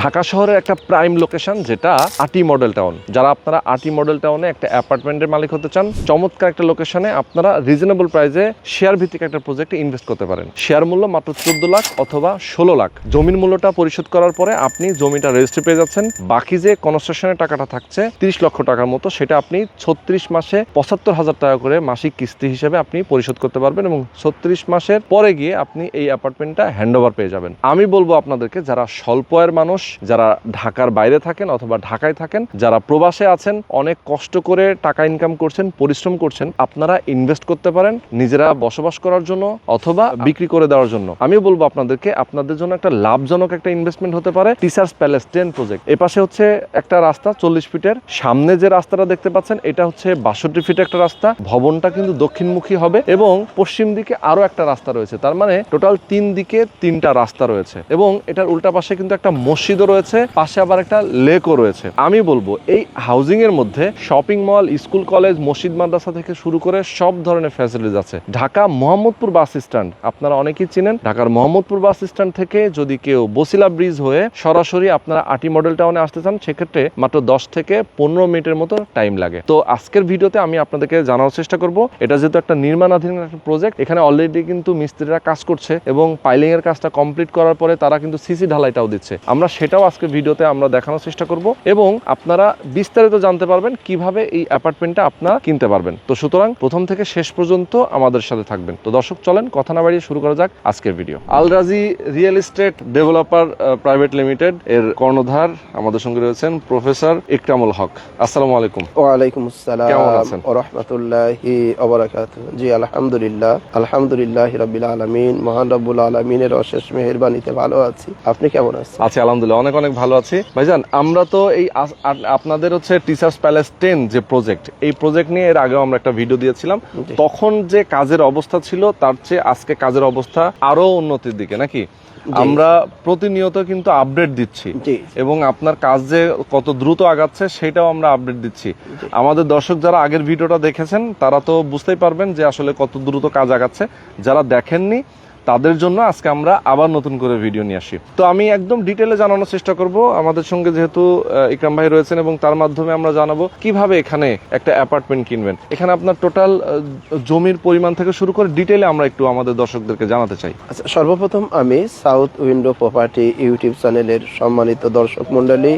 ঢাকা শহরের একটা prime location যেটা আটি মডেল টাউন যারা আপনারা আটি মডেল টাউনে একটা অ্যাপার্টমেন্টের মালিক হতে চান, চমৎকার একটা লোকেশনে আপনারা রিজনেবল প্রাইসে শেয়ার ভিত্তিক একটা প্রজেক্টে ইনভেস্ট করতে পারেন। শেয়ার মূল্য মাত্র চোদ্দ লাখ অথবা ষোলো লাখ। জমির মূল্যটা পরিশোধ করার পরে আপনি জমিটা রেজিস্ট্রি পেয়ে যাচ্ছেন। বাকি যে কনস্ট্রাকশনের টাকাটা থাকছে, তিরিশ লক্ষ টাকার মতো, সেটা আপনি ছত্রিশ মাসে পঁচাত্তর হাজার টাকা করে মাসিক কিস্তি হিসেবে আপনি পরিশোধ করতে পারবেন এবং ছত্রিশ মাসের পরে গিয়ে আপনি এই অ্যাপার্টমেন্টটা হ্যান্ড ওভার পেয়ে যাবেন। আমি বলব আপনাদেরকে, যারা স্বল্প আয়ের মানুষ যারা ঢাকার বাইরে থাকেন অথবা ঢাকায় থাকেন, যারা প্রবাসে আছেন, অনেক কষ্ট করে টাকা ইনকাম করছেন, পরিশ্রম করছেন, আপনারা ইনভেস্ট করতে পারেন নিজেরা বসবাস করার জন্য অথবা বিক্রি করে দেওয়ার জন্য। আমি বলব আপনাদেরকে, আপনাদের জন্য একটা লাভজনক একটা ইনভেস্টমেন্ট হতে পারে টিচার্স প্যালেস টেন প্রজেক্ট এ পাশে হচ্ছে একটা রাস্তা, চল্লিশ ফিটের। সামনে যে রাস্তাটা দেখতে পাচ্ছেন, এটা হচ্ছে বাষট্টি ফিট একটা রাস্তা। ভবনটা কিন্তু দক্ষিণমুখী হবে এবং পশ্চিম দিকে আরও একটা রাস্তা রয়েছে। তার মানে টোটাল তিন দিকে তিনটা রাস্তা রয়েছে। এবং এটার উল্টা পাশে কিন্তু একটা মসজিদও রয়েছে, পাশে আবার একটা লেকও রয়েছে। আমি বলব, এই হাউজিং এর মধ্যে শপিং মল, স্কুল কলেজ, মসজিদ, মাদ্রাসা থেকে শুরু করে সব ধরনের ফ্যাসিলিটিস আছে। ঢাকা মোহাম্মদপুর বাস স্ট্যান্ড, আপনারা অনেকেই চিনেন, ঢাকার মোহাম্মদপুর বাস স্ট্যান্ড থেকে যদি কেউ বসিলা ব্রিজ হয়ে সরাসরি আপনারা আটি মডেল টাউনে আসতে চান, সেক্ষেত্রে মাত্র দশ থেকে পনেরো মিনিটের মতো টাইম লাগে। তো আজকের ভিডিওতে আমি আপনাদেরকে জানার চেষ্টা করব, এটা যেহেতু একটা নির্মাণাধীন একটা প্রজেক্ট এখানে অলরেডি কিন্তু মিস্ত্রিরা কাজ করছে এবং পাইলিং এর কাজটা কমপ্লিট করার পরে তারা কিন্তু সিসি ঢালাইটাও দিচ্ছে। আমরা সেটাও আজকে ভিডিওতে আমরা দেখানোর চেষ্টা করব এবং আপনারা বিস্তারিত জানতে পারবেন কীভাবে এই অ্যাপার্টমেন্টটা আপনারা কিনতে পারবেন। তো সুতরাং প্রথম থেকে শেষ পর্যন্ত আমাদের সাথে থাকবেন। তো দর্শক চলেন কথা না বাড়িয়ে শুরু করা যাক আজকের video. Alrazi real estate developer private limited এর কর্ণধার আমাদের সঙ্গে রয়েছেন প্রফেসর ইকরামুল হক। আসসালামু আলাইকুম। ওয়ালাইকুম আসসালাম কেমন আছেন? ও রহমতুল্লাহি জি আলহামদুলিল্লাহ। আলহামদুলিল্লাহ রাব্বিল আলামিন। মহান রব্বুল আলামিনের অশেষ মেহেরবানিতে ভালো আছি। আপনি কেমন আছেন? আছি আলহামদুলিল্লাহ। অনেক অনেক ভালো আছি। ভাইজান আমরা তো এই আপনাদের হচ্ছে টিচার্স প্যালেস টেন যে প্রজেক্ট এই প্রজেক্ট নিয়ে এর আগেও আমরা একটা ভিডিও দিয়েছিলাম। তখন যে কাজের অবস্থা ছিল তার চেয়ে আজকে কাজের অবস্থা আরও উন্নতির দিকে নাকি? আমরা প্রতিনিয়ত কিন্তু আপডেট দিচ্ছি। এবং আপনার কাজ যে কত দ্রুত আগাচ্ছে সেটাও আমরা আপডেট দিচ্ছি। আমাদের দর্শক যারা আগের ভিডিওটা দেখেছেন তারা তো বুঝতেই পারবেন যে আসলে কত দ্রুত কাজ আগাচ্ছে। যারা দেখেননি তাদের জন্য আজকে আমরা আবার নতুন করে ভিডিও নিয়ে আসি। তো আমি একদম ডিটেলে জানানোর চেষ্টা করব। আমাদের সঙ্গে যেহেতু ইকরাম ভাই রয়েছেন এবং তার মাধ্যমে আমরা জানাব কীভাবে এখানে একটা অ্যাপার্টমেন্ট কিনবেন। এখানে আপনার টোটাল জমির পরিমাণ থেকে শুরু করে ডিটেলে আমরা একটু আমাদের দর্শকদেরকে জানাতে চাই। আচ্ছা সর্বপ্রথম আমি সাউথ উইন্ডো প্রপার্টি ইউটিউব চ্যানেলের সম্মানিত দর্শক মণ্ডলী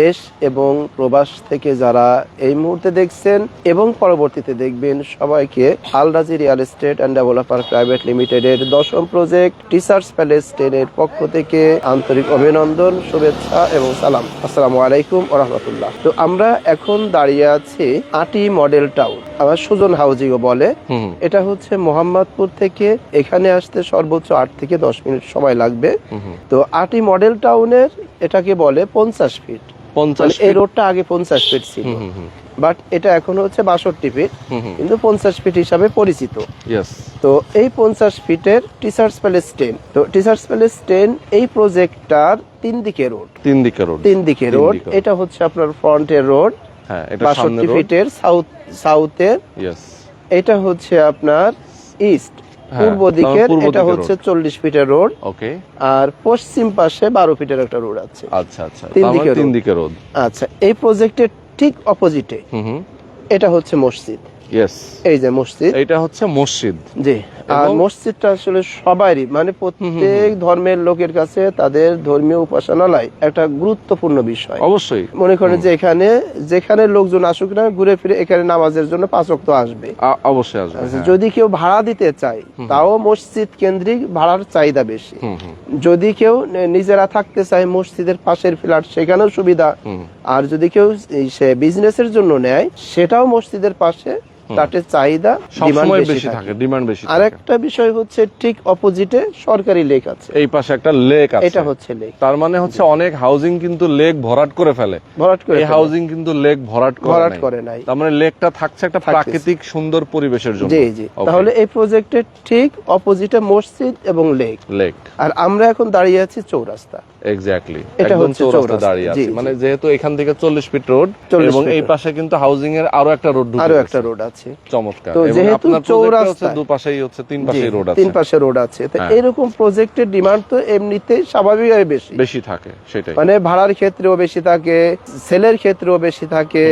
দেশ এবং প্রবাস থেকে যারা এই মুহূর্তে দেখছেন এবং পরবর্তীতে দেখবেন সবাইকে Alrazi real estate and developer private লিমিটেডের দশম প্রজেক্ট টিচার্স প্যালেস টেনের পক্ষ থেকে আন্তরিক অভিনন্দন, শুভেচ্ছা এবং সালাম। আসসালামু আলাইকুম রহমতুল্লাহ। তো আমরা এখন দাঁড়িয়ে আছি আটি মডেল টাউন। আবার সুজন হাউজিংও বলে এটা হচ্ছে মোহাম্মদপুর থেকে এখানে আসতে সর্বোচ্চ আট থেকে দশ মিনিট সময় লাগবে। তো আটি মডেল টাউনের এটাকে বলে পঞ্চাশ ফিট। পঞ্চাশ মানে এই রোডটা আগে পঞ্চাশ ফিট ছিল। বাট এটা এখন হচ্ছে বাষট্টি ফিট। কিন্তু পঞ্চাশ ফিট হিসাবে পরিচিত। তো এই পঞ্চাশ ফিটের টিচার্স প্যালেস টেন তো টিচার্স প্যালেস টেন এই প্রজেক্টটার তিন দিকে রোড তিন দিকে রোড তিন দিকে রোড এটা হচ্ছে আপনার ফ্রন্টের রোড হ্যাঁ এটা সামনে ফিটের সাউথ সাউথের ইয়েস এটা হচ্ছে আপনার ইস্ট হ্যাঁ, পূর্ব দিকের এটা হচ্ছে চল্লিশ ফিটের রোড ওকে আর পশ্চিম পাশে বারো ফিটের একটা রোড আছে। আচ্ছা আচ্ছা। তিন দিকে তিন। দিকে রোদ আচ্ছা এই প্রজেক্টের ঠিক অপোজিটে এটা হচ্ছে মসজিদ। ইয়েস এই যে মসজিদ। এইটা হচ্ছে মসজিদ। জি। আর মসজিদটা আসলে সবারই মানে প্রত্যেক ধর্মের লোকের কাছে তাদের ধর্মীয় উপাসনালয় একটা গুরুত্বপূর্ণ বিষয়। অবশ্যই। মনে করেন যে এখানে যেখানে লোকজন আসুক না ঘুরে ফিরে এখানে নামাজের জন্য পাঁচ ওয়াক্ত আসবে। অবশ্যই আসবে আচ্ছা, হ্যাঁ। যদি কেউ ভাড়া দিতে চায় তাও মসজিদ কেন্দ্রিক ভাড়ার চাহিদা বেশি। যদি কেউ নিজেরা থাকতে চায় মসজিদের পাশের ফ্ল্যাট সেখানেও সুবিধা। আর যদি কেউ সে বিজনেসের জন্য নেয় সেটাও মসজিদের পাশে চাহিদা বেশি থাকে ডিমান্ড বেশি বিষয় হচ্ছে ঠিক অপোজিটে সরকারি লেক আছে। এই পাশে একটা লেক আছে। এটা হচ্ছে লেক তার মানে হচ্ছে অনেক হাউজিং কিন্তু লেক ভরাট করে ফেলে। ভরাট করে এই হাউজিং কিন্তু লেক ভরাট করে ভরাট করে নাই। তার মানে লেকটা থাকছে একটা প্রাকৃতিক সুন্দর পরিবেশের জন্য। জি জি। তাহলে এই প্রজেক্টের ঠিক অপোজিটে মসজিদ এবং লেক লেক আর আমরা এখন দাঁড়িয়ে আছি চৌরাস্তা। এক্স্যাক্টলি একদম চৌরাস্তা চৌরাস্তা, দাঁড়িয়ে আছে। মানে যেহেতু এখান থেকে চল্লিশ ফিট রোড এবং এই পাশে কিন্তু হাউজিং এর আরও একটা রোড আরও একটা রোড আছে। চমৎকার। যেহেতু টা হচ্ছে দুপাশেই হচ্ছে তিন জি, পাশেই রোড আছে। তিন পাশে রোড আছে। তো হ্যাঁ। এরকম প্রজেক্টের ডিমান্ড তো এমনিতেই স্বাভাবিকভাবে বেশি। বেশি থাকে সেটাই। মানে ভাড়ার ক্ষেত্রেও বেশি থাকে সেলের ক্ষেত্রেও বেশি থাকে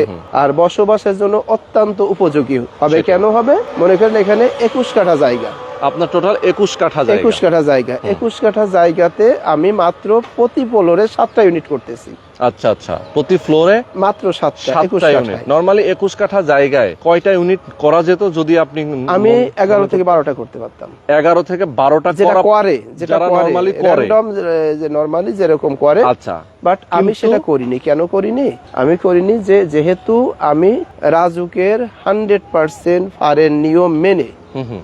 আর বসবাসের জন্য অত্যন্ত উপযোগী। হবে কেন হবে? মনে করেন এখানে একুশ কাঠা জায়গা। আপনার টোটাল একুশ কাঠা একুশ কাঠা জায়গা। একুশ কাঠা জায়গাতে আমি মাত্র প্রতি পোলরে সাতটা ইউনিট করতেছি। আচ্ছা আচ্ছা। প্রতি ফ্লোরে মাত্র সাতটা সাতটা ইউনিট নরমালি একুশ কাঠা জায়গায় কয়টা ইউনিট করা যেত যদি আপনি আমি এগারো থেকে বারোটা করতে পারতাম। এগারো থেকে বারোটা যেটা করে যেটা যারা করে যে নরমালি যেরকম করে। আচ্ছা। বাট আমি সেটা করিনি। কেন করিনি? আমি করিনি যে যেহেতু আমি রাজুকের হান্ড্রেড পার্সেন্ট ফারের নিয়ম মেনে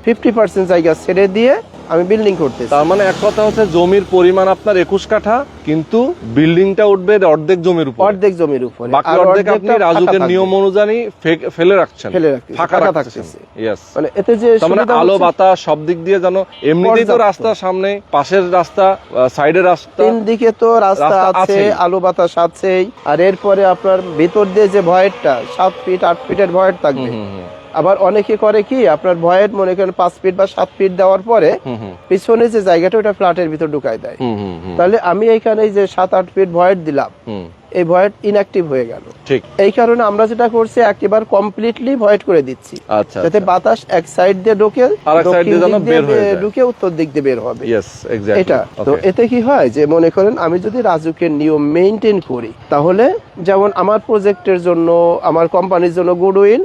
ফিফটি পার্সেন্ট জায়গা ছেড়ে দিয়ে আমি বিল্ডিং করতে তার মানে এক কথা হচ্ছে জমির পরিমাণ আপনার একুশ কাঠা কিন্তু বিল্ডিংটা উঠবে অর্ধেক জমির উপর। অর্ধেক জমির উপর। বাকি অর্ধেক আপনি রাজুকের নিয়ম অনুযায়ী ফেলে রাখছেন। ফাঁকা রাখতেছেন। ইয়েস মানে এতে যে মানে আলো বাতাস সব দিক দিয়ে যেন এমনিতেই তো রাস্তা সামনে পাশের রাস্তা সাইডের রাস্তা তিন দিকে তো রাস্তা আছে আলো বাতাস আছেই। আর এরপরে আপনার ভিতর দিয়ে যে ভয়েরটা সাত ফিট আট ফিটের ভয়ের থাকবে। আবার অনেকে করে কি আপনার ভয়ের মনে করেন পাঁচ ফিট বা সাত ফিট দেওয়ার পরে পিছনে যে জায়গাটা ওটা ফ্ল্যাটের ভিতর ঢুকাই দেয়। তাহলে আমি এখানে যে সাত আট ফিট ভয়ের দিলাম। এই ভয়েড ইনঅ্যাক্টিভ হয়ে গেল। ঠিক। এই কারণে আমরা যেটা করছি একেবারে কমপ্লিটলি ভয়েড করে দিচ্ছি। আচ্ছা যাতে বাতাস এক সাইড দিয়ে ঢোকে আর এক side দিয়ে যেন বের হয়ে যায়। ঢুকে উত্তর দিক দিয়ে বের হবে। ইয়েস এক্স্যাক্টলি এটা। তো এতে কি হয় যে মনে করেন আমি যদি রাজুকের নিয়ম মেনটেন করি তাহলে যেমন আমার প্রজেক্টের জন্য আমার কোম্পানির জন্য গুডউইল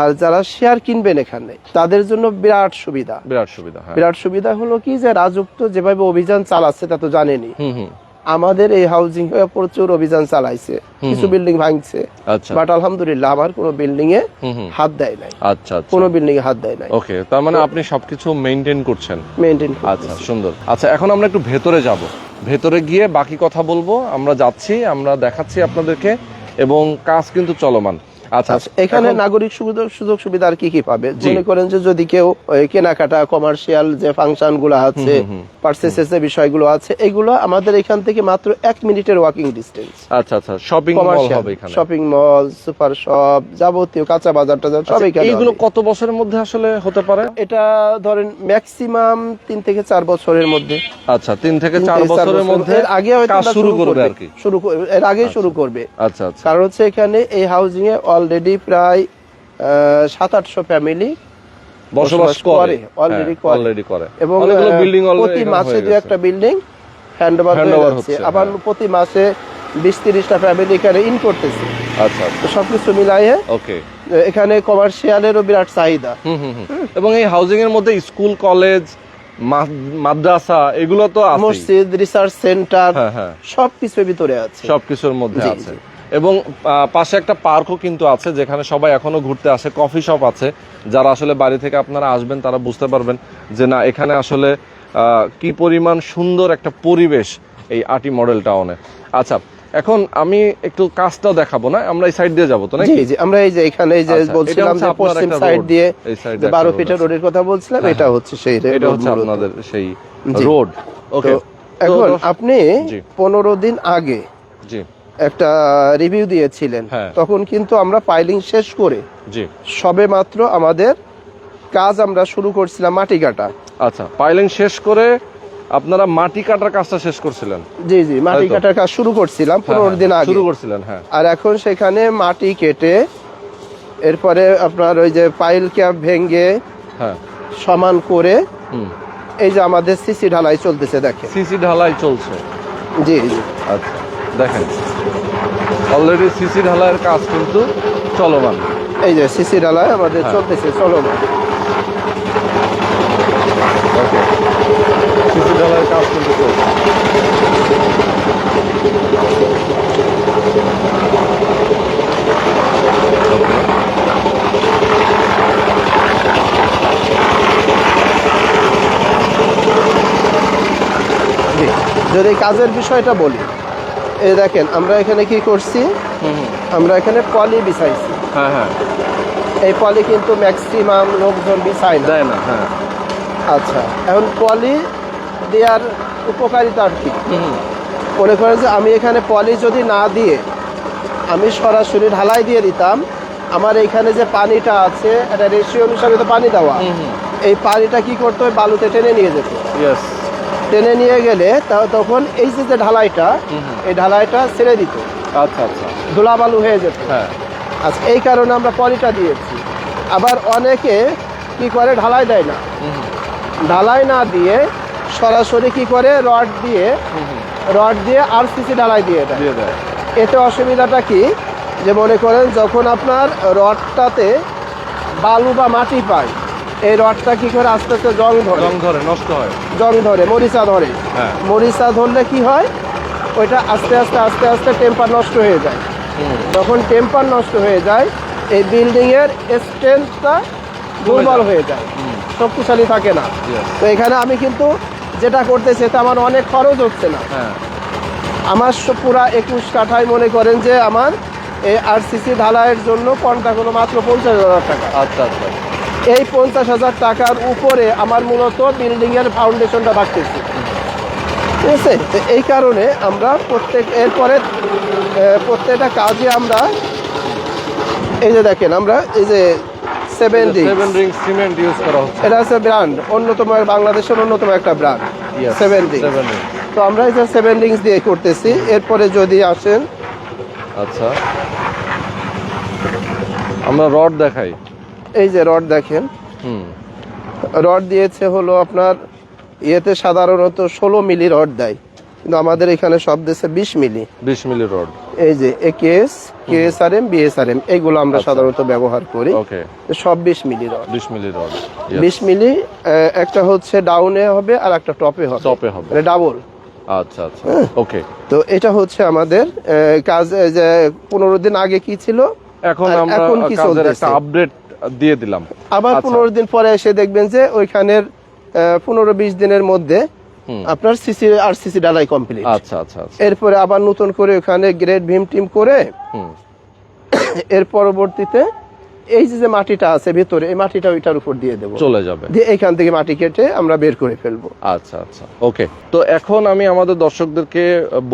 আর যারা শেয়ার কিনবেন এখানে তাদের জন্য বিরাট সুবিধা। বিরাট সুবিধা হ্যাঁ। বিরাট সুবিধা হলো কি যে রাজুক তো যেভাবে অভিযান চালাচ্ছে তা তো জানেনি হুম হুম। আমাদের এই হাউজিং এ প্রচুর অভিযান চালাইছে। কিছু বিল্ডিং ভাঙছে। আচ্ছা। বাট আলহামদুলিল্লাহ আমার কোনো বিল্ডিং এ হুম হুম। হাত দেয় নাই। আচ্ছা কোন কোনো বিল্ডিং এ হাত দেয় নাই। ওকে তার মানে আপনি সবকিছু মেনটেন করছেন। মেনটেন আচ্ছা সুন্দর। আচ্ছা এখন আমরা একটু ভেতরে যাব। ভেতরে গিয়ে বাকি কথা বলব। আমরা যাচ্ছি আমরা দেখাচ্ছি আপনাদেরকে এবং কাজ কিন্তু চলমান। আচ্ছা এখানে নাগরিক সুবিধা সুযোগ সুবিধা আর কি কি পাবে? মনে করেন যে যদি কেউ কেনাকাটা কমার্শিয়াল যে ফাংশনগুলো আছে হুম। যে বিষয়গুলো আছে এগুলো আমাদের এখান থেকে মাত্র এক মিনিটের ওয়াকিং ডিস্টেন্স আচ্ছা আচ্ছা শপিং মল হবে এখানে। শপিং মল সুপার শপ যাবতীয় কাঁচা বাজার টাজার সব আচ্ছা, এখানে এইগুলো হবে। কত বছরের মধ্যে আসলে হতে পারে? এটা ধরেন ম্যাক্সিমাম তিন থেকে চার বছরের মধ্যে। আচ্ছা তিন থেকে চার বছরের মধ্যে আগে হয়তো শুরু করবে আর কি। শুরু করবে এর আগে শুরু করবে। আচ্ছা আচ্ছা। কারণ হচ্ছে এখানে এই হাউজিং এ অলরেডি প্রায় সাত আটশো ফ্যামিলি বসবাস করে। করে। অলরেডি করে। এবং বিল্ডিং প্রতি মাসে দু একটা বিল্ডিং হ্যান্ড ওভার Hand হয়ে over যাচ্ছে। হচ্ছে, আবার হ্যাঁ। প্রতি মাসে বিশ তিরিশটা ফ্যামিলি এখানে ইন করতেছে। আচ্ছা সবকিছু মিলাইয়ে ওকে এখানে কমার্শিয়ালেরও বিরাট চাহিদা। হুম হুম হুম। এবং এই হাউজিং এর মধ্যে স্কুল কলেজ মাদ্রাসা এগুলো তো মসজিদ রিসার্চ সেন্টার হ্যাঁ হ্যাঁ। সবকিছুর ভিতরে আছে। সবকিছুর মধ্যে আছে। এবং পাশে একটা পার্কও কিন্তু আছে যেখানে সবাই এখনও ঘুরতে আসে কফি শপ আছে। যারা আসলে বাড়ি থেকে আপনারা আসবেন তারা বুঝতে পারবেন যে না এখানে আসলে কি পরিমাণ সুন্দর একটা পরিবেশ এই আটি মডেল টাউনে। আচ্ছা এখন আমি একটু কাজটা দেখাবো না? আমরা এই সাইড দিয়ে যাব তো নাকি? জি আমরা এই যে এখানে এই যে আচ্ছা, বলছিলাম যে পশ্চিম সাইড দিয়ে এই side যে একটা বারো road ফিটের রোডের কথা বলছিলাম হ্যাঁ, এটা হচ্ছে সেই এটা হচ্ছে আপনাদের সেই রোড ওকে এখন আপনি জি। পনেরো দিন আগে জি। একটা রিভিউ দিয়েছিলেন। হ্যাঁ। তখন কিন্তু আমরা ফাইলিং শেষ করে সবে মাত্র আমাদের কাজ আমরা শুরু করছিলাম মাটি কাটা। আচ্ছা পাইলিং শেষ করে আপনারা মাটি কাটার কাজটা শেষ করছিলেন? জি জি মাটি কাটার কাজ শুরু করছিলাম পনেরো হ্যাঁ, দিন হ্যাঁ, আগে। শুরু করছিলেন হ্যাঁ। আর এখন সেখানে মাটি কেটে এরপরে আপনার ওই যে পাইল ক্যাপ ভেঙে হ্যাঁ। সমান করে এই যে আমাদের সিসি ঢালাই চলতেছে দেখেন। সিসি ঢালাই চলছে। জি জি। আচ্ছা দেখেন। অলরেডি সিসি ঢালাইয়ের কাজ কিন্তু চলমান। এই যে সিসি ঢালাই আমাদের হ্যাঁ। চলতেছে চলমান। ওকে সিসি ঢালাইয়ের কাজ কিন্তু চলছে। যদি কাজের বিষয়টা বলি এই দেখেন আমরা এখানে কি করছি? আমরা এখানে পলি বিছাইছি। হ্যাঁ হ্যাঁ। এই পলি কিন্তু ম্যাক্সিমাম লোকজন বিছায় না। দেয় না হ্যাঁ। আচ্ছা এখন পলি দেওয়ার উপকারিতা আর কি। মনে করেন যে আমি এখানে পলি যদি না দিয়ে আমি সরাসরি ঢালাই দিয়ে দিতাম আমার এইখানে যে পানিটা আছে এটা রেশিও অনুসারে তো পানি দেওয়া। এই পানিটা কি করতো? ওই বালুতে টেনে নিয়ে যেত। ইয়েস টেনে নিয়ে গেলে তখন এই যে ঢালাইটা এই ঢালাইটা ছেড়ে দিত। আচ্ছা আচ্ছা। ধুলা বালু হয়ে যেত। হ্যাঁ। আচ্ছা এই কারণে আমরা পলিটা দিয়েছি। আবার অনেকে কি করে ঢালাই দেয় না। ঢালাই না দিয়ে সরাসরি কি করে রড দিয়ে রড দিয়ে আর সিসি ঢালাই দিয়ে দেয়। এতে অসুবিধাটা কি? যে মনে করেন যখন আপনার রডটাতে বালু বা মাটি পায় এই রডটা কি করে আস্তে আস্তে জং ধরে? রং ধরে নষ্ট হয়। জং ধরে মরিচা ধরে। হ্যাঁ। মরিচা ধরলে কি হয়? ওইটা আস্তে আস্তে আস্তে আস্তে টেম্পার নষ্ট হয়ে যায়। যখন টেম্পার নষ্ট হয়ে যায় এই বিল্ডিং এর স্ট্রেংথটা দুর্বল হয়ে যায়। শক্তিশালী থাকে না। তো এখানে আমি কিন্তু যেটা করতেছি এতে আমার অনেক খরচ হচ্ছে না। হ্যাঁ। আমার পুরা একুশ কাঠায় মনে করেন যে আমার এই আরসিসি ঢালাইয়ের জন্য কন্ট্রাক্ট হলো মাত্র পঞ্চাশ হাজার টাকা। আচ্ছা আচ্ছা। এই পঞ্চাশ হাজার টাকার উপরে আমার মূলত বিল্ডিং এর ফাউন্ডেশনটা রাখতেছি ঠিক আছে? এই কারণে আমরা প্রত্যেক এরপরে প্রত্যেকটা কাজে আমরা এই যে দেখেন আমরা এই যে seven seven ring cement use করা হচ্ছে। এটা হচ্ছে ব্র্যান্ড অন্যতম বাংলাদেশের অন্যতম একটা ব্র্যান্ড সেভেন ring। তো আমরা এই যে সেভেন রিংস দিয়ে করতেছি এরপরে যদি আসেন। আচ্ছা। আমরা রড দেখাই। এই যে রড দেখেন। রড দিয়েছে হলো আপনার ইয়েতে সাধারণত ষোলো মিলি রড দেয়। কিন্তু আমাদের এখানে সব দেশে বিশ মিলি। বিশ মিলি রড। এই যে একেএস কেএসআরএম বিএসআরএম এইগুলো আমরা সাধারণত ব্যবহার করি। ওকে। সব বিশ মিলি রড। বিশ মিলি রড বিশ মিলি একটা হচ্ছে ডাউনে হবে আর একটা টপে হবে। টপে হবে। মানে ডাবল। আচ্ছা আচ্ছা। ওকে। তো এটা হচ্ছে আমাদের কাজ এই যে পনেরো দিন আগে কি ছিল? এখন আমরা কাজের একটা আপডেট দিয়ে দিলাম। আবার আচ্ছা। পনেরো দিন পরে এসে দেখবেন যে ওইখানের পনেরো বিশ দিনের মধ্যে আপনার সিসি আর সিসি ডালাই কমপ্লিট আচ্ছা আচ্ছা আচ্ছা। এরপরে আবার নতুন করে ওখানে গ্রেড ভিম টিম করে এর পরবর্তীতে এই যে যে মাটিটা আছে ভেতরে এই মাটিটা ওইটার উপর দিয়ে দেবো। চলে যাবে। দিয়ে এখান থেকে মাটি কেটে আমরা বের করে ফেলব। আচ্ছা আচ্ছা। ওকে তো এখন আমি আমাদের দর্শকদেরকে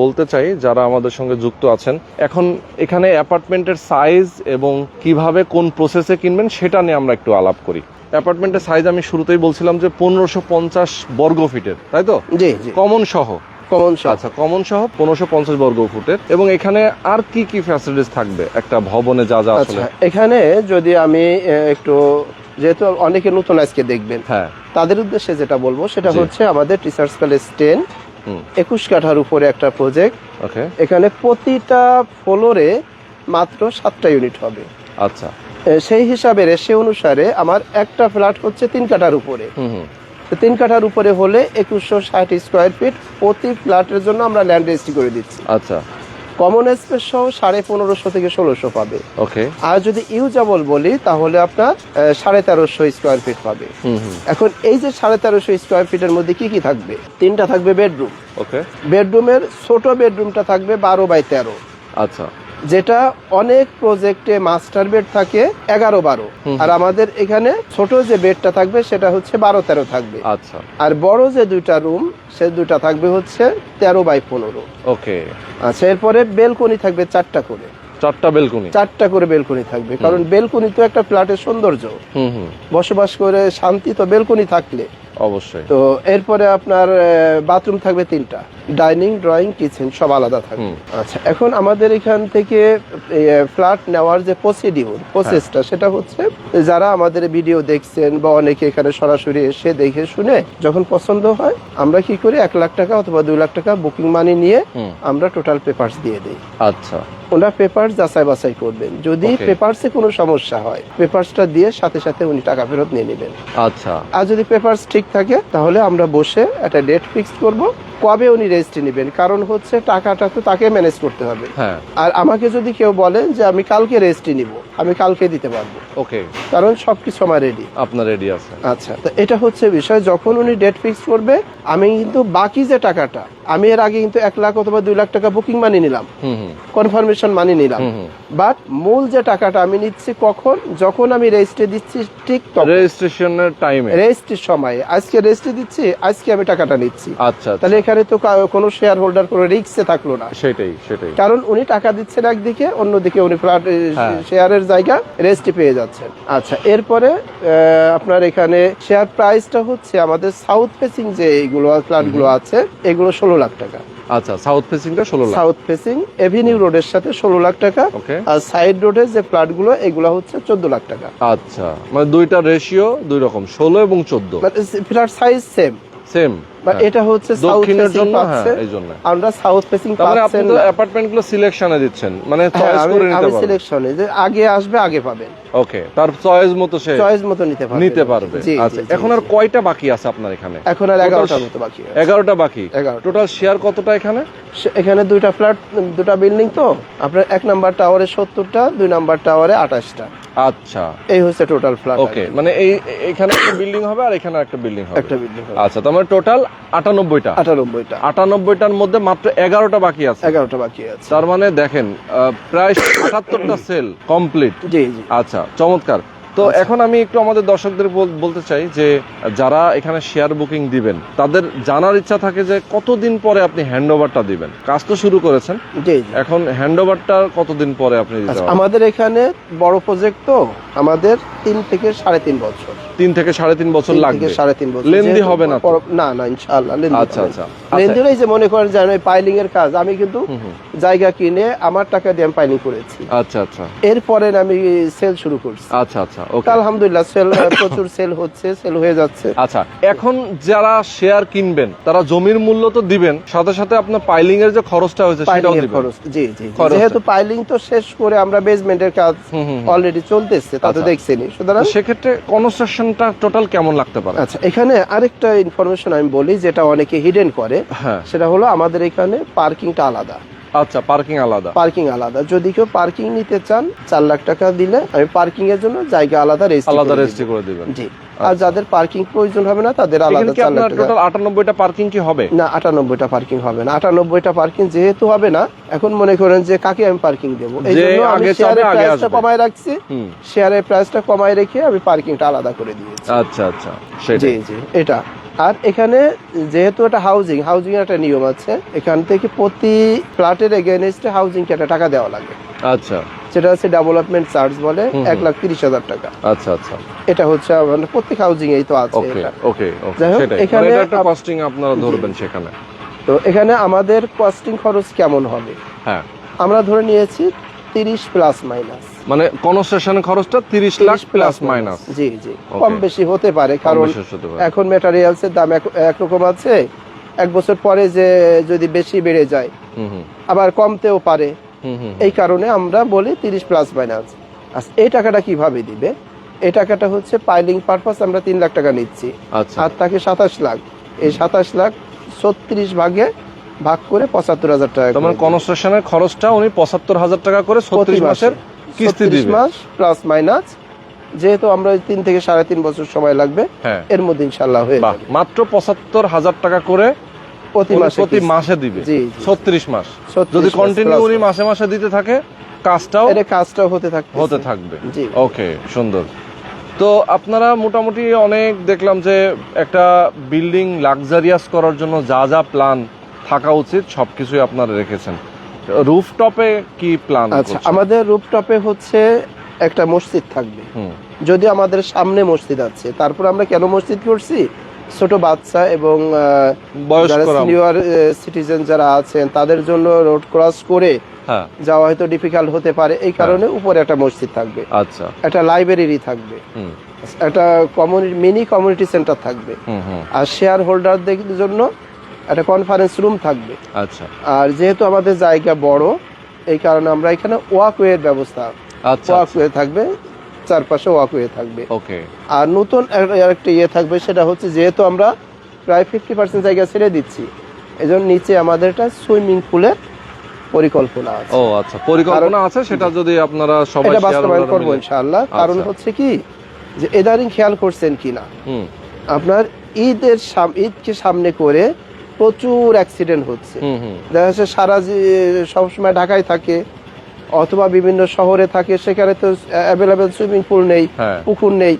বলতে চাই যারা আমাদের সঙ্গে যুক্ত আছেন এখন এখানে অ্যাপার্টমেন্টের সাইজ এবং কীভাবে কোন প্রসেসে কিনবেন সেটা নিয়ে আমরা একটু আলাপ করি। অ্যাপার্টমেন্টের সাইজ আমি শুরুতেই বলছিলাম যে পনেরোশো পঞ্চাশ বর্গ ফিটের তাই তো? কমন সহ। কমন শপ আচ্ছা কমন সহ পনেরোশো পঞ্চাশ বর্গ ফুটের। এবং এখানে আর কি কি ফ্যাসিলিটিস থাকবে? একটা ভবনে যা যা আসলে। আচ্ছা এখানে যদি আমি একটু যেহেতু অনেকে নতুন আজকে দেখবেন হ্যাঁ। তাদের উদ্দেশ্যে যেটা বলব সেটা হচ্ছে আমাদের টিচার্স কলেজ টেন একুশ কাঠার উপরে একটা প্রজেক্ট ওকে। এখানে প্রতিটা ফ্লোরে মাত্র সাতটা ইউনিট হবে। আচ্ছা। সেই হিসাবে রেশে অনুসারে আমার একটা ফ্ল্যাট হচ্ছে তিন কাঠার উপরে। হুম হুম। তো তিন কাঠার উপরে হলে একুশশো ষাট স্কোয়ার ফিট প্রতি ফ্ল্যাটের জন্য আমরা ল্যান্ড রেজিস্ট্রি করে দিচ্ছি। আচ্ছা। কমন স্পেস সহ সাড়ে পনেরোশো থেকে ষোলোশো পাবে। ওকে। আর যদি ইউজাবল বলি তাহলে আপনার সাড়ে তেরোশো স্কোয়ার ফিট পাবে। এখন এই যে সাড়ে তেরোশো স্কোয়ার ফিটের মধ্যে কি কি থাকবে? তিনটা থাকবে বেডরুম ওকে। বেডরুমের ছোট বেডরুমটা থাকবে বারো বাই তেরো। আচ্ছা। যেটা অনেক প্রজেক্টে মাস্টার বেড থাকে এগারো বারো। আর আমাদের এখানে ছোট যে বেডটা থাকবে সেটা হচ্ছে বারো তেরো থাকবে। আচ্ছা। আর বড় যে দুইটা রুম সে দুইটা থাকবে হচ্ছে তেরো বাই পনেরো। ওকে। আচ্ছা এরপরে বেলকনি থাকবে চারটা করে। চারটা বেলকনি? চারটা করে বেলকনি থাকবে। কারণ বেলকনি তো একটা ফ্ল্যাটের সৌন্দর্য। হুম হুম। বসবাস করে শান্তি তো বেলকনি থাকলে। অবশ্যই। তো এরপরে আপনার বাথরুম থাকবে তিনটা। ডাইনিং ড্রয়িং কিচেন সব আলাদা থাকবে। আচ্ছা এখন আমাদের এখান থেকে ফ্ল্যাট নেওয়ার যে প্রসিডিউর প্রসেসটা সেটা হচ্ছে যারা আমাদের ভিডিও দেখছেন বা অনেকে এখানে সরাসরি এসে দেখে শুনে যখন পছন্দ হয় আমরা কি করি এক লাখ টাকা অথবা দুই লাখ টাকা বুকিং মানি নিয়ে আমরা টোটাল পেপারস দিয়ে দিই। আচ্ছা। ওনার পেপার যাচাই বাছাই করবেন। যদি. পেপারসে কোনো সমস্যা হয় পেপারসটা দিয়ে সাথে সাথে উনি টাকা ফেরত নিয়ে নেবেন। আচ্ছা। আর যদি পেপারস ঠিক থাকে তাহলে আমরা বসে একটা ডেট ফিক্স করব কবে উনি রেজিস্ট্রি নেবেন। কারণ হচ্ছে টাকাটা তো তাকে ম্যানেজ করতে হবে। হ্যাঁ। আর আমাকে যদি কেউ বলেন যে আমি কালকে রেজিস্ট্রি নিব আমি কালকে দিতে পারব। ওকে কারণ সবকিছু আমার রেডি আপনার রেডি আছে। আচ্ছা তো এটা হচ্ছে বিষয় যখন উনি ডেট ফিক্স করবে আমি কিন্তু বাকি যে টাকাটা আমি এর আগে কিন্তু এক লাখ অথবা দুই লাখ টাকা বুকিং মানি নিলাম। কনফার্মেশন মানি নিলাম। বাট মূল যে টাকাটা আমি নিচ্ছি কখন? যখন আমি রেজিস্ট্রি দিচ্ছি ঠিক রেজিস্ট্রেশনের টাইমে রেজিস্ট্রির সময়। আজকে রেজিস্ট্রি দিচ্ছি আজকে আমি টাকাটা নিচ্ছি। আচ্ছা তাহলে এখানে তো কোনো শেয়ার হোল্ডার কোনো রিক্সে থাকল না। সেটাই সেটাই। কারণ উনি টাকা দিচ্ছেন একদিকে অন্যদিকে উনি ফ্ল্যাট। শেয়ারের জায়গা রেজিস্ট্রি পেয়ে যাচ্ছেন। আচ্ছা এরপরে আপনার এখানে শেয়ার প্রাইসটা হচ্ছে আমাদের সাউথ ফেসিং যে এইগুলো ফ্ল্যাটগুলো আছে এগুলো ষোলো লাখ টাকা। আচ্ছা সাউথ ফেসিংটা ষোলো লাখ। সাউথ ফেসিং এভিনিউ রোডের সাথে ষোলো লাখ টাকা। আর সাইড রোডের যে ফ্ল্যাটগুলো এগুলো হচ্ছে চোদ্দ লাখ টাকা। আচ্ছা মানে দুইটা রেশিও দুই রকম ষোলো এবং চোদ্দ। Flat size same same but এটা হচ্ছে দক্ষিণের জন্য হ্যাঁ এই জন্য। আমরা সাউথ ফেসিং মানে আপনি তো না। অ্যাপার্টমেন্টগুলো সিলেকশনে দিচ্ছেন। মানে হ্যাঁ, চয়েস করে নিতে পারবেন। সিলেকশনে যে আগে আসবে আগে পাবেন। ওকে তার চয়েস মতো সে চয়েস মতো নিতে পারবেন নিতে পারবে। আচ্ছা এখন আর কয়টা বাকি আছে আপনার এখানে? এখন আর Total এগারোটার মতো বাকি আছে। এগারোটা বাকি? টোটাল শেয়ার কতটা এখানে? এখানে দুইটা ফ্ল্যাট দুটা বিল্ডিং তো। আপনার এক নাম্বার টাওয়ারে সত্তরটা দুই নাম্বার টাওয়ারে আঠাশটা। আচ্ছা। এই হচ্ছে টোটাল ফ্ল্যাট ওকে মানে এই এখানে একটা বিল্ডিং হবে আর এখানে একটা বিল্ডিং হবে। একটা বিল্ডিং আচ্ছা তার মানে টোটাল আটানব্বইটা। আটানব্বইটা। আটানব্বইটার মধ্যে মাত্র এগারোটা বাকি আছে। এগারোটা বাকি আছে। তার মানে দেখেন প্রায় আটাত্তরটা সেল কমপ্লিট জি জি। আচ্ছা চমৎকার। তো আচ্ছা। এখন আমি একটু আমাদের দর্শকদের বলতে চাই যে যারা এখানে শেয়ার বুকিং দিবেন তাদের জানার ইচ্ছা থাকে যে কতদিন পরে আপনি হ্যান্ড ওভারটা দিবেন? কাজ তো শুরু করেছেন। এখন হ্যান্ড ওভারটা কতদিন পরে আপনি আচ্ছা, আমাদের এখানে বড় প্রজেক্ট তো আমাদের তিন থেকে সাড়ে তিন বছর। তিন থেকে সাড়ে তিন বছর লাগবে? সাড়ে তিন বছর। লেন্দি হবে না না না ইনশাআল্লাহ আচ্ছা আচ্ছা। আচ্ছা। লেন্দি এই যে মনে করেন যে আমি পাইলিং এর কাজ আমি কিন্তু। জায়গা কিনে আমার টাকা দিয়ে আমি পাইলিং করেছি। আচ্ছা আচ্ছা। এরপরে আমি সেল শুরু করছি। আচ্ছা আচ্ছা। আলহামদুলিল্লাহ সেল প্রচুর সেল হচ্ছে সেল হয়ে যাচ্ছে। আচ্ছা এখন যারা শেয়ার কিনবেন তারা জমির মূল্য তো দিবেন সাথে সাথে আপনার পাইলিং এর যে খরচটা হয়েছে সেটাও দিবেন। জি জি জি। যেহেতু পাইলিং তো শেষ করে আমরা বেসমেন্টের কাজ। অলরেডি চলতেছে তা তো আচ্ছা। সুতরাং সেক্ষেত্রে কনস্ট্রাকশনটা টোটাল কেমন লাগতে পারে? আচ্ছা এখানে আরেকটা ইনফরমেশন আমি বলি যেটা অনেকে হিডেন করে হ্যাঁ। সেটা হলো আমাদের এখানে পার্কিংটা আলাদা। আচ্ছা পার্কিং আলাদা। পার্কিং আলাদা। যদি কেউ পার্কিং নিতে চান চার লাখ টাকা দিলে আমি পার্কিং এর জন্য জায়গা আলাদা রেজিস্ট্রি আলাদা রেস্ট রেজিস্ট্রি করে দিবেন। জি। আর যাদের পার্কিং প্রয়োজন হবে না তাদের আলাদা কি চার লাখ আপনার টাকা টোটাল আটানব্বইটা পার্কিং কি হবে? না আটানব্বইটা পার্কিং হবে না। আটানব্বইটা পার্কিং যেহেতু হবে না এখন মনে করেন যে কাকে আমি পার্কিং দেবো? এই জন্য আমি শেয়ারের প্রাইসটা কমায় রাখছি। শেয়ারের প্রাইসটা কমায় রেখে আমি পার্কিংটা আলাদা করে দিয়েছি। আচ্ছা আচ্ছা। জি জি এটা। আর এখানে যেহেতু এটা হাউজিং হাউজিং এর একটা নিয়ম আছে এখান থেকে প্রতি ফ্ল্যাটের এগেনস্টে হাউজিং কে একটা টাকা দেওয়া লাগে। আচ্ছা। সেটা হচ্ছে ডেভেলপমেন্ট চার্জ বলে এক লাখ তিরিশ হাজার টাকা। আচ্ছা আচ্ছা। এটা হচ্ছে মানে প্রত্যেক হাউজিং এই তো আছে ওকে যাই হোক, এখানে একটা কস্টিং আপনারা ধরবেন সেখানে। তো এখানে আমাদের কস্টিং খরচ কেমন হবে? হ্যাঁ। আমরা ধরে নিয়েছি তিরিশ প্লাস মাইনাস মানে কনস্ট্রাকশন খরচটা তিরিশ লাখ প্লাস মাইনাস জি জি। কম বেশি হতে পারে কারণ এখন ম্যাটেরিয়ালস দাম এক- একরকম আছে। এক বছর পরে যে যদি বেশি বেড়ে যায় হুম হুম। আবার কমতেও পারে। এই কারণে আমরা বলি তিরিশ প্লাস মাইনাস আচ্ছা এই টাকাটা কীভাবে দিবে? এই টাকাটা হচ্ছে পাইলিং পারপাস আমরা তিন লাখ টাকা নিচ্ছি। আচ্ছা। আর তাকে সাতাশ লাখ। এই সাতাশ লাখ ছত্রিশ ভাগে ভাগ করে পঁচাত্তর হাজার টাকা তোমার কনস্ট্রাকশনের খরচটা উনি পঁচাত্তর হাজার টাকা করে ছত্রিশ মাসের কিস্তি দিবে। মাস প্লাস মাইনাস যেহেতু আমরা ওই তিন থেকে সাড়ে তিন বছর সময় লাগবে হ্যাঁ। এর মধ্যে ইনশাল্লাহ হয়ে মাত্র পঁচাত্তর হাজার টাকা করে প্রতি মাসে প্রতি মাসে দিবে। জি। ছত্রিশ মাস। যদি কন্টিনিউ উনি মাসে। মাসে দিতে থাকে কাজটাও এর কাজটাও হতে থাকবে। হতে থাকবে। জি। ওকে সুন্দর। তো আপনারা মোটামুটি অনেক দেখলাম যে একটা বিল্ডিং লাক্সারিয়াস করার জন্য যা যা প্ল্যান থাকা উচিত সবকিছুই আপনারা রেখেছেন। রুফটপে কি প্ল্যান আচ্ছা আমাদের রুপটপে হচ্ছে একটা মসজিদ থাকবে। যদি আমাদের সামনে মসজিদ আছে তারপর আমরা কেন মসজিদ করছি? ছোট বাচ্চা এবং যারা সিনিয়র সিটিজেন যারা আছেন তাদের জন্য রোড ক্রস করে হ্যাঁ। যাওয়া হয়তো ডিফিকাল্ট হতে পারে। এই কারণে উপরে একটা মসজিদ থাকবে। আচ্ছা। একটা লাইব্রেরি থাকবে। একটা কমিউনিটি মিনি কমিউনিটি সেন্টার থাকবে। আর শেয়ার হোল্ডারদের জন্য একটা কনফারেন্স রুম থাকবে। আচ্ছা। আর যেহেতু আমাদের জায়গা বড় এই কারণে আমরা এখানে ওয়াকওয়ের ব্যবস্থা আচ্ছা ওয়াকওয়ে থাকবে। চারপাশে ওয়াকওয়ে থাকবে। ওকে আর নতুন একটা- ইয়ে থাকবে সেটা হচ্ছে যেহেতু আমরা প্রায় ফিফটি পার্সেন্ট জায়গা ছেড়ে দিচ্ছি এই জন্য নিচে আমাদের একটা সুইমিং পুলের পরিকল্পনা আছে। ও আচ্ছা পরিকল্পনা আছে সেটা যদি আপনারা সবাই এটা বাস্তবায়ন করব ইনশাআল্লাহ। কারণ আচ্ছা। হচ্ছে কি যে এদারিং খেয়াল করছেন কিনা? আপনার ঈদের ঈদকে সামনে করে প্রচুর অ্যাক্সিডেন্ট হচ্ছে। দেখা যাচ্ছে সারা সবসময় ঢাকায় থাকে অথবা বিভিন্ন শহরে থাকে সেখানে তো অ্যাভেলেবেল সুইমিং পুল নেই হ্যাঁ। পুকুর নেই।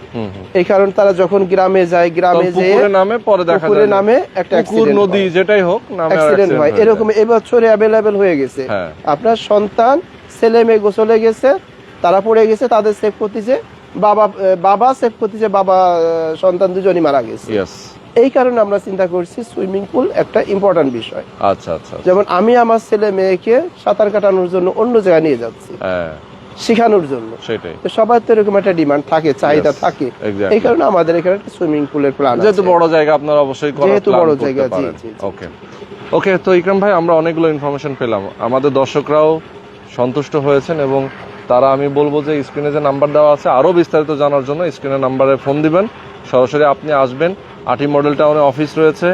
এই কারণে তারা যখন গ্রামে যায় গ্রামে যেয়ে নামে পরে দেখা পুকুরে যায় নামে একটা পুকুর নদী যেটাই হোক নামে অ্যাক্সিডেন্ট হয়। এরকম এবছরে অ্যাভেলেবেল হয়ে গেছে। হ্যাঁ। আপনার সন্তান ছেলে মেয়ে গোসলে গেছে তারা পড়ে গেছে তাদের সেফ করতেছে বাবা বাবা সেফ করতেছে বাবা সন্তান দুজনই মারা গেছে। এই কারণে আমরা চিন্তা করছি সুইমিং পুল একটা ইম্পর্টেন্ট বিষয়। আচ্ছা আচ্ছা আচ্ছা। যেমন আমি আমার ছেলে মেয়েকে সাঁতার কাটানোর জন্য অন্য জায়গায় নিয়ে যাচ্ছি। হ্যাঁ। শেখানোর জন্য। সেটাই। তো সবার তো এরকম একটা ডিমান্ড থাকে চাহিদা থাকে। এই কারণে আমাদের এখানে একটা সুইমিং পুলের প্ল্যান যেহেতু বড় জায়গা আপনারা অবশ্যই যেহেতু বড় জায়গা, জি। ওকে ওকে তো ইকরাম ভাই আমরা অনেকগুলো ইনফরমেশন পেলাম। আমাদের দর্শকরাও সন্তুষ্ট হয়েছেন এবং তারা আমি বলব যে স্ক্রিনে যে নাম্বার দেওয়া আছে আরও বিস্তারিত জানার জন্য স্ক্রিনের নাম্বারে ফোন দিবেন। সরাসরি আপনি আসবেন। আটি মডেল টাউনে অফিস রয়েছে।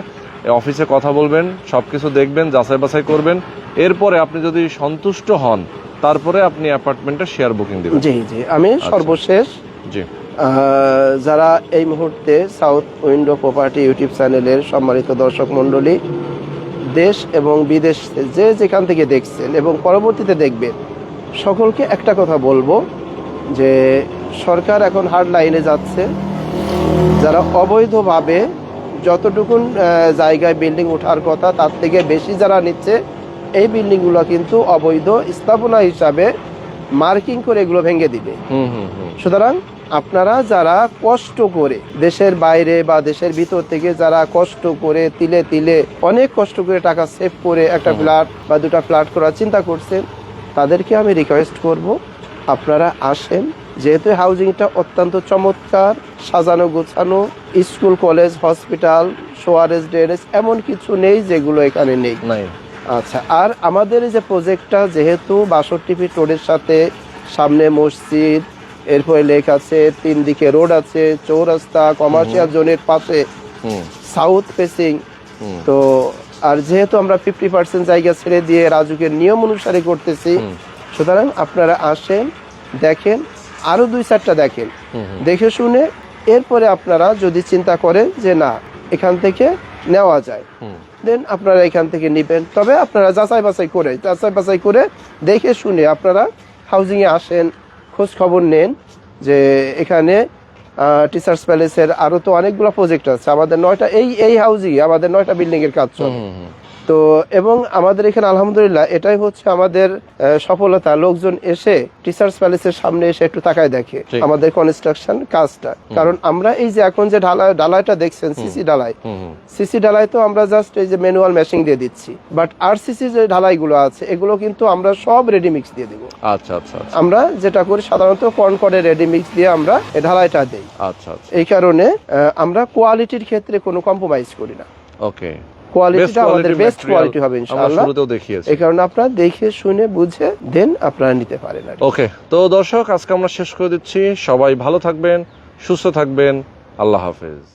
অফিসে কথা বলবেন সব কিছু দেখবেন যাচাই বাছাই করবেন। এরপরে আপনি যদি সন্তুষ্ট হন তারপরে আপনি অ্যাপার্টমেন্টের শেয়ার বুকিং দিবেন। জি জি। আমি আচ্ছা। সর্বশেষ জি। যারা এই মুহূর্তে সাউথ উইন্ডো প্রপার্টি ইউটিউব চ্যানেলের সম্মানিত দর্শক মণ্ডলী দেশ এবং বিদেশ যে যেখান থেকে দেখছেন এবং পরবর্তীতে দেখবেন সকলকে একটা কথা বলব যে সরকার এখন হার্ড লাইনে যাচ্ছে। যারা অবৈধভাবে যতটুকুন জায়গায় বিল্ডিং ওঠার কথা তার থেকে বেশি যারা নিচ্ছে এই বিল্ডিংগুলো কিন্তু অবৈধ স্থাপনা হিসাবে মার্কিং করে এগুলো ভেঙে দিবে। হুম হুম হুম। সুতরাং আপনারা যারা কষ্ট করে দেশের বাইরে বা দেশের ভিতর থেকে যারা কষ্ট করে তিলে তিলে অনেক কষ্ট করে টাকা সেভ করে একটা ফ্ল্যাট বা দুটো ফ্ল্যাট করার চিন্তা করছেন তাদেরকে আমি রিকোয়েস্ট করব আপনারা আসেন যেহেতু হাউজিংটা অত্যন্ত চমৎকার সাজানো গোছানো school college hospital sewerage drainage এমন কিছু নেই যেগুলো এখানে নেই। নাই। আচ্ছা আর আমাদের এই যে প্রজেক্টটা যেহেতু বাষট্টি ফিট রোডের সাথে সামনে মসজিদ এরপরে লেক আছে তিন দিকে রোড আছে চৌরাস্তা কমার্শিয়াল জোনের পাশে সাউথ ফেসিং। তো আর যেহেতু আমরা ফিফটি পার্সেন্ট জায়গা ছেড়ে দিয়ে রাজুকের নিয়ম অনুসারে করতেছি সুতরাং আপনারা আসেন দেখেন আরও দুই চারটা দেখেন। দেখে শুনে এরপরে আপনারা যদি চিন্তা করেন যে না এখান থেকে নেওয়া যায় দেন আপনারা এখান থেকে নেবেন। তবে আপনারা যাচাই বাছাই করে যাচাই বাছাই করে দেখে শুনে আপনারা হাউজিংয়ে আসেন খোঁজ খবর নেন যে এখানে টিচার্স প্যালেসের আরও তো অনেকগুলো প্রজেক্ট আছে। আমাদের নয়টা এই এই হাউজিংয়ে আমাদের নয়টা বিল্ডিংয়ের কাজ চলে। তো এবং আমাদের এখানে আলহামদুলিল্লাহ এটাই হচ্ছে আমাদের সফলতা। লোকজন এসে টিচার্স প্যালেসের সামনে এসে একটু তাকায় দেখে আমাদের কনস্ট্রাকশন কাজটা। কারণ আমরা এই যে এখন যে ঢালাই ঢালাইটা দেখছেন সিসি ঢালাই। সিসি ঢালাই তো আমরা জাস্ট এই যে ম্যানুয়াল মেশিং দিয়ে দিচ্ছি। বাট আর সিসি যে ঢালাইগুলো আছে এগুলো কিন্তু আমরা সব রেডি মিক্স দিয়ে দেবো। আচ্ছা আচ্ছা আচ্ছা। আমরা যেটা করি সাধারণত কর্নকডে রেডি মিক্স দিয়ে আমরা এই ঢালাইটা দিই। আচ্ছা আচ্ছা। এই কারণে আমরা কোয়ালিটির ক্ষেত্রে কোনো কম্প্রোমাইজ করি না। ওকে কোয়ালিটিটা আমাদের বেস্ট কোয়ালিটি হবে ইনশাআল্লাহ শুরুতেও দেখিয়েছি। এই কারণে আপনারা দেখে শুনে বুঝে দেন আপনারা নিতে পারেন ওকে তো দর্শক আজকে আমরা শেষ করে দিচ্ছি। সবাই ভালো থাকবেন সুস্থ থাকবেন। আল্লাহ হাফেজ।